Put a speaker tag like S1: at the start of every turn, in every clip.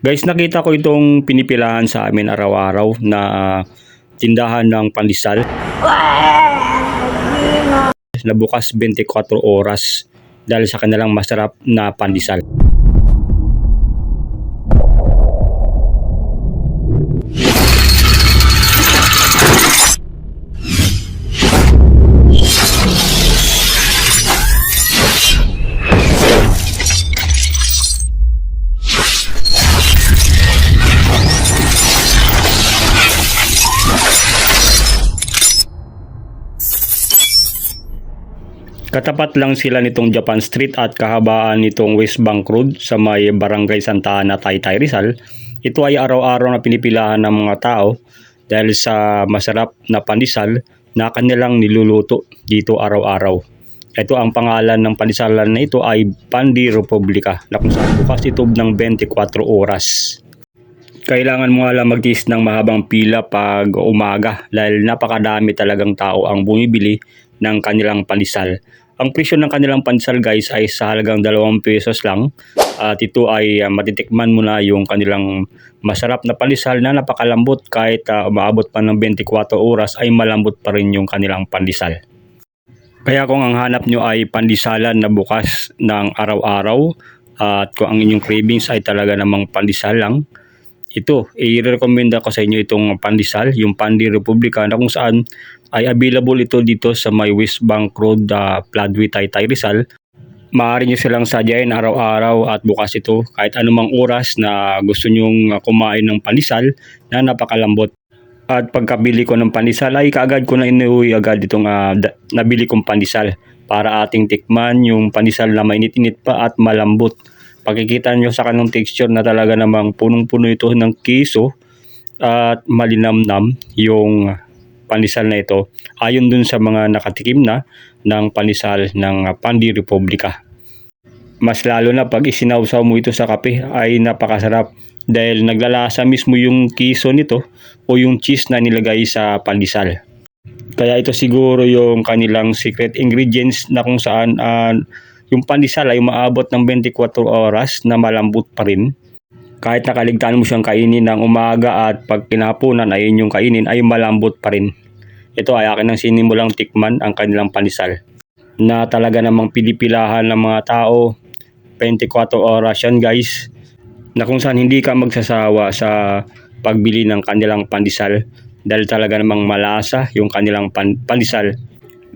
S1: Guys, nakita ko itong pinipilahan sa amin araw-araw na tindahan ng pandesal. Na bukas 24 oras dahil sa kanilang masarap na pandesal. Katapat lang sila nitong Japan Street at kahabaan nitong West Bank Road sa may Barangay Santa Ana, Taytay Rizal. Ito ay araw-araw na pinipilahan ng mga tao dahil sa masarap na pandesal na kanilang niluluto dito araw-araw. Ito ang pangalan ng pandesalan na ito ay Pandi Republica na kung saan bukas ito ng 24 oras. Kailangan mo lang magtiis ng mahabang pila pag umaga dahil napakadami talagang tao ang bumibili ng kanilang pandesal. Ang presyo ng kanilang pandesal guys ay sa halagang 2 pesos lang at ito ay uh, matitikman mo na yung kanilang masarap na pandesal na napakalambot kahit uh, umaabot pa ng 24 oras ay malambot pa rin yung kanilang pandesal. Kaya kung ang hanap nyo ay pandesalan na bukas ng araw-araw at kung ang inyong cravings ay talaga namang pandesal lang, ito, i-recommend ko sa inyo itong pandesal, yung Pandi Republica na kung saan ay available ito dito sa may West Bank Road, uh, Pladwi, Taytay, Rizal. Maaari nyo silang sadyain araw-araw at bukas ito kahit anumang oras na gusto nyong kumain ng pandesal na napakalambot. At pagkabili ko ng pandesal ay kaagad ko na inuwi agad itong uh, nabili kong pandesal para ating tikman yung pandesal na mainit-init pa at malambot. Pakikita nyo sa kanong texture na talaga namang punong-puno ito ng kiso at malinamnam yung panisal na ito ayon dun sa mga nakatikim na ng panisal ng Pandi Republica. Mas lalo na pag isinawsaw mo ito sa kape ay napakasarap dahil naglalasa mismo yung kiso nito o yung cheese na nilagay sa pandesal. Kaya ito siguro yung kanilang secret ingredients na kung saan uh, yung pandesal ay umaabot ng 24 oras na malambot pa rin. Kahit nakaligtaan mo siyang kainin ng umaga at pag kinapunan ay inyong kainin ay malambot pa rin. Ito ay akin ang sinimulang tikman ang kanilang pandesal. Na talaga namang pilipilahan ng mga tao 24 oras yan guys. Na kung saan hindi ka magsasawa sa pagbili ng kanilang pandesal dahil talaga namang malasa yung kanilang pan pandesal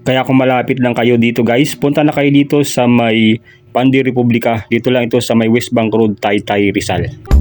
S1: kaya kung malapit lang kayo dito guys, punta na kayo dito sa may Pandi Republika. Dito lang ito sa may West Bank Road, Taytay, Rizal.